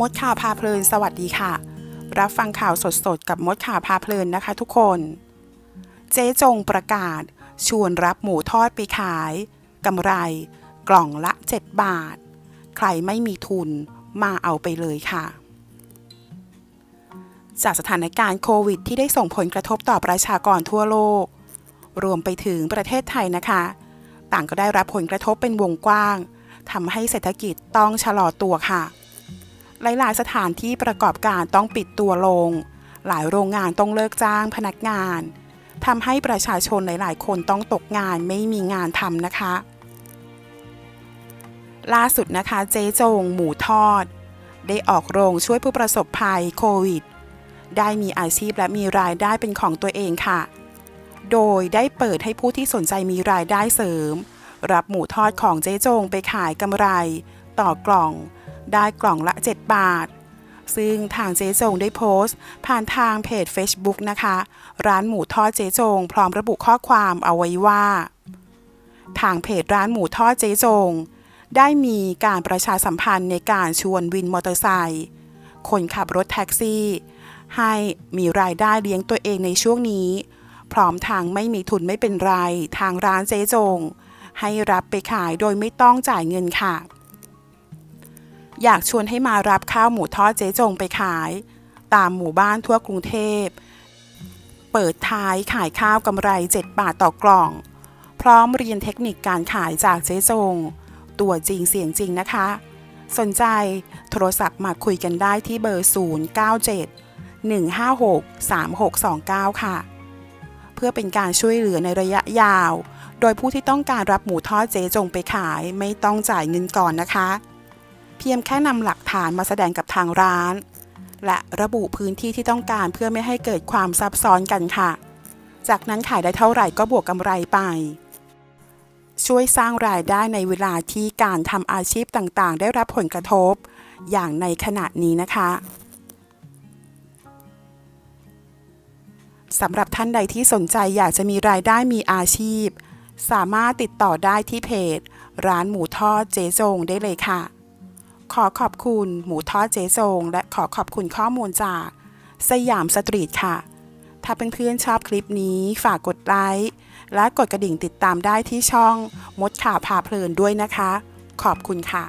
มดข่าวพาเพลินสวัสดีค่ะ รับฟังข่าวสดๆ กับมดข่าวพาเพลินนะคะทุกคน เจ๊จงประกาศ ชวนรับหมูทอดไปขายกำไรกล่องละ 7 บาท ใครไม่มีทุนมาเอาไปเลยค่ะ จากสถานการณ์โควิดที่ได้ส่งผลกระทบต่อประชากรทั่วโลก รวมไปถึงประเทศไทยนะคะ ต่างก็ได้รับผลกระทบเป็นวงกว้างทำให้เศรษฐกิจต้องชะลอตัวค่ะ หลายๆ สถานที่ประกอบการต้องปิดตัวลง หลายโรงงานต้องเลิกจ้างพนักงานทำให้ประชาชนหลาย ๆ คนต้องตกงานไม่มีงานทำนะคะ ล่าสุดนะคะเจ๊จงหมูทอด ได้ออกโรงช่วยผู้ประสบภัยโควิด ได้มีอาชีพและมีรายได้เป็นของตัวเองค่ะ โดยได้เปิดให้ผู้ที่สนใจมีรายได้เสริม รับหมูทอดของเจ๊จงไปขายกำไร ต่อกล่อง ได้กล่องละ 7 บาท ซึ่งทางเจ๊จงได้โพสต์ ผ่านทางเพจ Facebook นะคะ ร้านหมูทอดเจ๊จง พร้อมระบุข้อความเอาไว้ว่า ทางเพจร้านหมูทอดเจ๊จง ได้มีการประชาสัมพันธ์ในการชวนวินมอเตอร์ไซค์คนขับรถแท็กซี่ ให้มีรายได้เลี้ยงตัวเองในช่วงนี้ พร้อมทางไม่มีทุนไม่เป็นไร ทางร้านเจ๊จง ให้รับไปขายโดยไม่ต้องจ่ายเงินค่ะ อยากชวนให้มารับข้าวหมูทอดเจ๊จงไปขาย ตามหมู่บ้านทั่วกรุงเทพ เปิดท้ายขายข้าวกำไร 7 บาทต่อกล่อง พร้อมเรียนเทคนิคการขายจากเจ๊จง ตัวจริงเสียงจริงนะคะ สนใจโทรศัพท์มาคุยกันได้ที่เบอร์ 097 156 3629 ค่ะ เพื่อเป็นการช่วยเหลือในระยะยาว โดยผู้ที่ต้องการรับหมูทอดเจ๊จงไปขายไม่ต้องจ่ายเงินก่อนนะคะ เพียงแค่นำหลักฐานมาแสดงกับทางร้าน และระบุพื้นที่ที่ต้องการเพื่อไม่ให้เกิดความซับซ้อนกันค่ะ จากนั้นขายได้เท่าไหร่ก็บวกกำไรไป ช่วยสร้างรายได้ในเวลาที่การทำอาชีพต่างๆ ได้รับผลกระทบ อย่างในขณะนี้นะคะสำหรับท่านใดที่สนใจอยากจะมีรายได้มีอาชีพ สามารถติดต่อได้ที่เพจ ร้านหมูทอดเจ๊จงได้เลยค่ะ ขอขอบคุณหมูทอดเจ๊จง และขอขอบคุณข้อมูลจากสยามสตรีทค่ะ ถ้าเพื่อนๆชอบคลิปนี้ฝากกดไลค์และกดกระดิ่งติดตามได้ที่ช่องมดข่าวพาเพลินด้วยนะคะ ขอบคุณค่ะ